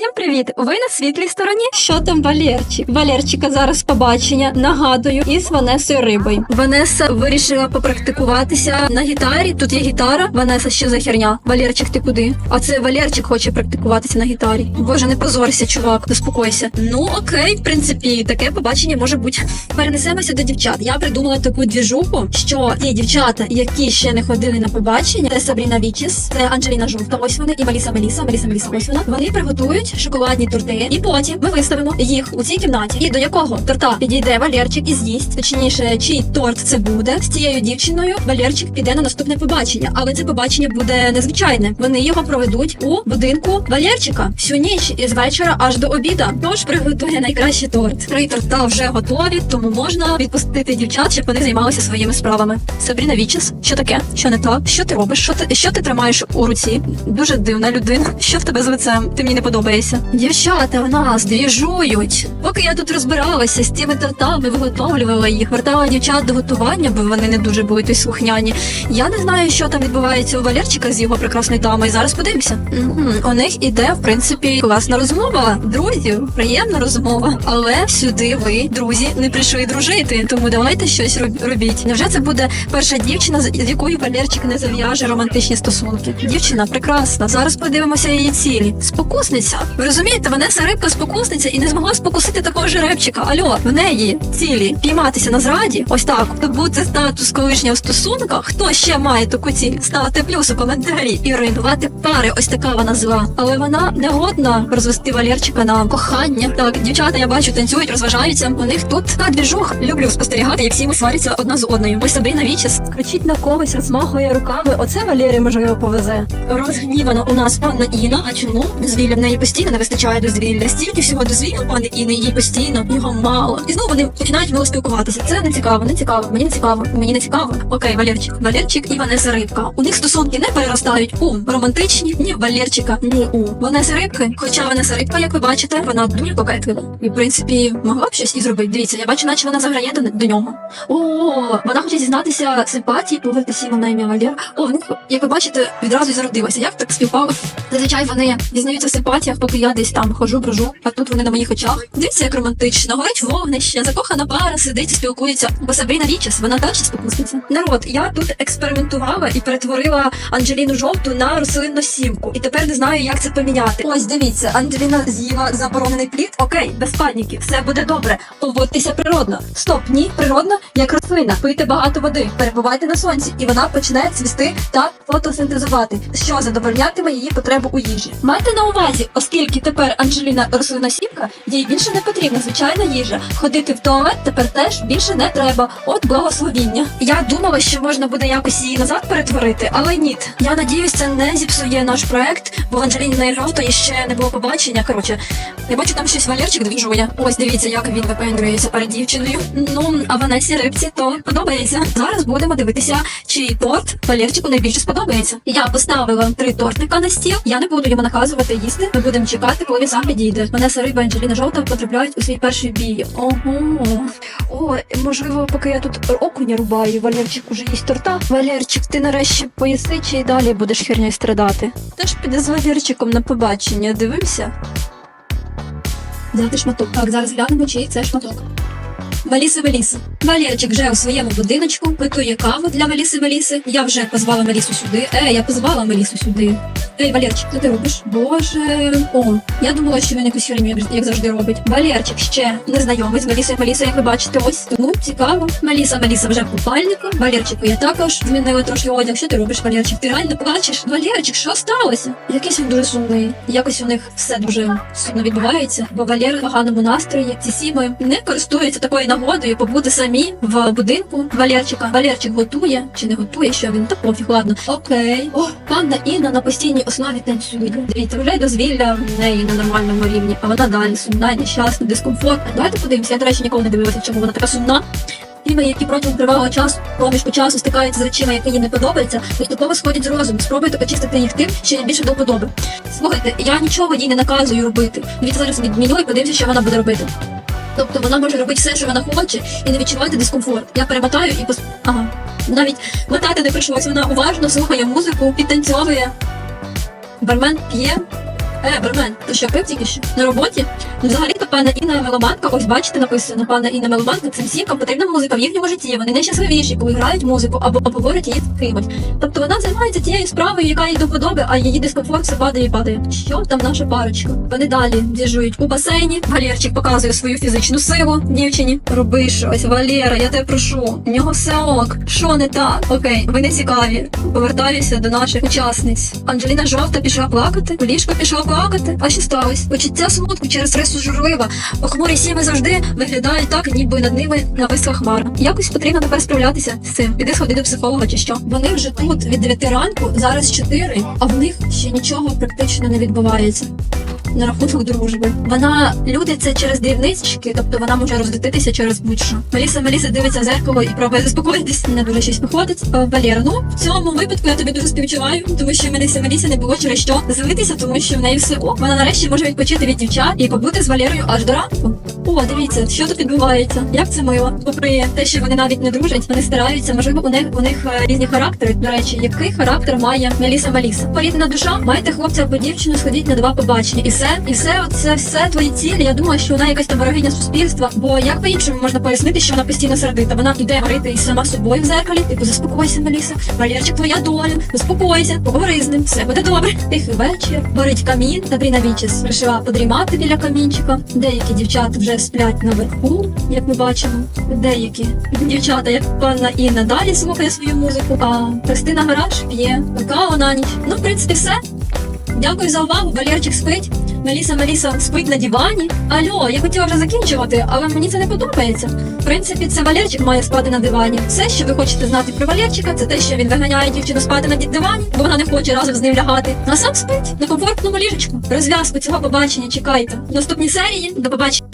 Всім привіт! Ви на світлій стороні. Що там Валерчик? Валерчика зараз побачення. Нагадую, із Ванесою Рибою. Ванеса вирішила попрактикуватися на гітарі. Тут є гітара. Ванеса, що за херня? Валерчик, ти куди? А це Валерчик хоче практикуватися на гітарі. Боже, не позорся, чувак, заспокойся. Ну окей, в принципі, таке побачення може бути. Перенесемося до дівчат. Я придумала таку двіжуху, що ті дівчата, які ще не ходили на побачення, це Сабріна Вічіс, це Анджеліна Жовта. Ось вони і Маліса Меліса. Маліса Меліса. Ось вона. Вони приготують шоколадні торти, і потім ми виставимо їх у цій кімнаті. І до якого торта підійде Валерчик і з'їсть, точніше, чий торт це буде з цією дівчиною. Валерчик піде на наступне побачення, але це побачення буде незвичайне. Вони його проведуть у будинку Валерчика всю ніч із вечора аж до обіда. Тож приготує найкращий торт. Три торта вже готові, тому можна відпустити дівчат, щоб вони займалися своїми справами. Сабріна Вічес, що таке? Що не так? Що ти робиш? Що ти що ти тримаєш у руці? Дуже дивна людина. Що в тебе з лицем? Ти мені не подобаєшся. Дівчата в нас двіжують. Поки я тут розбиралася з цими тортами, виготовлювала їх, вертала дівчат до готування, бо вони не дуже були той слухняні. Я не знаю, що там відбувається у Валерчика з його прекрасною дамою. Зараз подивимося. У них іде, в принципі, класна розмова. Друзів, приємна розмова. Але сюди ви, друзі, не прийшли дружити. Тому давайте щось робіть. Невже це буде перша дівчина, з якою Валерчик не зав'яже романтичні стосунки? Дівчина прекрасна. Зараз подивимося її цілі. Спокусниця. Ви розумієте, Ванеса рибка спокусниця і не змогла спокусити такого жеребчика. Альо, в неї цілі пійматися на зраді. Ось так. Добути статус колишнього в стосунках. Хто ще має таку ціль? Ставте плюс у коментарі і руйнувати пари. Ось така вона зла. Але вона не годна розвести Валерчика на кохання. Так, дівчата, я бачу, танцюють, розважаються. У них тут та двіжух. Люблю спостерігати, як всі ми сваряться одна з одною. Ось Сабріна Вічес кричить на когось, розмахує руками. Оце Валерія можливо повезе. Розгнівана у нас панна Іна. А чому дозвілля в неї постійно не вистачає дозвілля? Стільки всього дозвілля у пани Іни, їй постійно його мало. І знову вони починають мило спілкуватися. Це не цікаво, не цікаво. Мені не цікаво, мені не цікаво. Окей, Валерчик, Валерчик і Ванеса Рибка. У них стосунки не переростають у романтичні, ні Валерчика, ні у Ванеси Рибки. Хоча Ванеса Рибка, як ви бачите, вона дуже кокетлива. І в принципі могла б щось і зробити. Дивіться, я бачу, наче вона заграє до, до нього. О, вона хоче зізнатися симпатії, повернутися на ім'я Валєр. О, в них, як ви бачите, відразу й зародилася. Як так співпало? Зазвичай вони дізнаються в симпатіях, поки я десь там хожу, брожу, а тут вони на моїх очах. Дивіться, як романтично, горить вогнище, закохана пара сидить і спілкується. Бо Сабріна Вічес, вона теж спокусниця. Народ, я тут експериментувала і перетворила Анджеліну жовту на рослинну сімку. І тепер не знаю, як це поміняти. Ось дивіться, Анджеліна з'їла заборонений плід. Окей, без паніки, все буде добре. Поводьтеся природно. Стоп, ні, природно, як рослина. Пийте багато води, перебувайте на сонці, і вона почне цвісти та фотосинтезувати, що задовольнятиме її потребу у їжі. Майте на увазі, оскільки тепер Анджеліна рослина сімка, їй більше не потрібна звичайна їжа. Ходити в туалет тепер теж більше не треба. От благословіння. Я думала, що можна буде якось її назад перетворити, але ні. Я надіюсь, це не зіпсує наш проект, бо в Анджеліні на жовтої ще не було побачення. Коротше, я бачу, там щось Валерчик двіжує. Ось дивіться, як він випендрюється перед дівчиною. Ну, а Ванесі рибці то подобається. Зараз будемо дивитися, чий торт Валерчику найбільше сподобається. Я поставила три тортика на стіл. Я не буду його наказувати їсти. Ми будемо чекати, коли він сам підійде. Мене риба і Анджеліна жовта потрапляють у свій перший бій. Ого. О, можливо, поки я тут окуня рубаю, Валерчик уже їсть торта. Валерчик, ти нарешті поїси чи й далі будеш хернею страдати? Теж піде з Валерчиком на побачення. Дивився? Взяти шматок. Так, зараз глянемо, чий це шматок. Валіси Валіси. Валерчик вже у своєму будиночку готує каву для Валіси Валіси. Я вже позвала Малісу сюди. Е, я позвала Малісу сюди. Ей, Валерчик, що ти робиш? Боже. О, я думала, що він якусь херню, як- завжди робить. Валерчик ще не знайомий з Малісою Малісою, як ви бачите, ось. Тому цікаво. Маліса Маліса вже в купальнику. Валерчику я також змінила трошки одяг. Що ти робиш, Валерчик? Ти реально плачеш? Валерчик, що сталося? Якийсь він дуже сумний. Якось у них все дуже сумно відбувається, бо Валер в поганому настрої. Ці сіми не користуються такою нагодою побути самі в будинку Валерчика. Валерчик готує чи не готує, що він та пофіг, ладно. Окей. О, панна Інна на постійній основі танцює. Дивіться, вже дозвілля в неї на нормальному рівні, а вона далі сумна, нещасна, дискомфортна. Давайте подивимося. Я, до речі, ніколи не дивилася, чому вона така сумна. Фільми, які протягом тривалого часу, проміжку часу стикаються з речами, які їм не подобаються, поступово сходять з розуму. Спробуйте очистити їх тим, що їм більше до вподоби. Слухайте, я нічого їй не наказую робити. Дивіться зараз відміню і подивимося, що вона буде робити. Тобто вона може робити все, що вона хоче, і не відчувати дискомфорт. Я перемотаю і пос... Ага. Навіть мотати не прийшлось. Вона уважно слухає музику, підтанцьовує. Бармен п'є Е, бармен, ти що пив тільки що? На роботі? Ну, взагалі, то пана Інна Меломанка, ось бачите, написано, пана Інна Меломанка, цим всім потрібна музика в їхньому житті. Вони найщасливіші, коли грають музику або обговорюють її з кимось. Тобто вона займається тією справою, яка їй до вподоби, а її дискомфорт все падає і падає. Що там наша парочка? Вони далі діжують у басейні. Валерчик показує свою фізичну силу дівчині. Роби щось, Валера, я тебе прошу. У нього все ок. Що не так? Окей, ви не цікаві. Повертаюся до наших учасниць. Анджеліна жовта пішла плакати, Полішка пішла плакати. А ще сталося? Почуття смутку через рису журлива. Похмурі сіми завжди виглядають так, ніби над ними нависла хмара. Якось потрібно тепер справлятися з цим. Піди сходи до психолога чи що. Вони вже тут від 9 ранку, зараз 4, а в них ще нічого практично не відбувається. На рахунок дружби. Вона люди це через дрібнички, тобто вона може роздитися через будь-що. Меліса Меліса дивиться в зеркало і пробує заспокоїтись. Не дуже щось виходить. Е, Валера, ну в цьому випадку я тобі дуже співчуваю, тому що Меліса Меліса не було через що злитися, тому що в неї все ок. Вона нарешті може відпочити від дівчат і побути з Валерою аж до ранку. О, дивіться, що тут відбувається. Як це мило. Попри те, що вони навіть не дружать, вони стараються. Можливо, у них у них е, різні характери. До речі, який характер має Меліса Меліса? Порідна душа, маєте хлопця або дівчину, сходіть на два побачення. І все, і все, це все твої цілі. Я думаю, що вона якась там ворогиня суспільства. Бо як по-іншому можна пояснити, що вона постійно сердита. Вона йде говорити із сама собою в зеркалі. Типу, заспокойся, Меліса. Валерчик, твоя доля. Заспокойся, поговори з ним, все буде добре. Тихий вечір, горить камін, Сабріна Вічес вирішила подрімати біля камінчика. Деякі дівчата вже сплять наверху, як ми бачимо. Деякі дівчата, як панна Інна, далі слухає свою музику, а Христина Гараж п'є какао на ніч. Ну, в принципі, все. Дякую за увагу. Валерчик спить. Меліса Меліса спить на дивані. Альо, я хотіла вже закінчувати, але мені це не подобається. В принципі, це Валерчик має спати на дивані. Все, що ви хочете знати про Валерчика, це те, що він виганяє дівчину спати на дивані, бо вона не хоче разом з ним лягати. А сам спить на комфортному ліжечку. Розв'язку цього побачення чекайте. Наступні серії до побачення.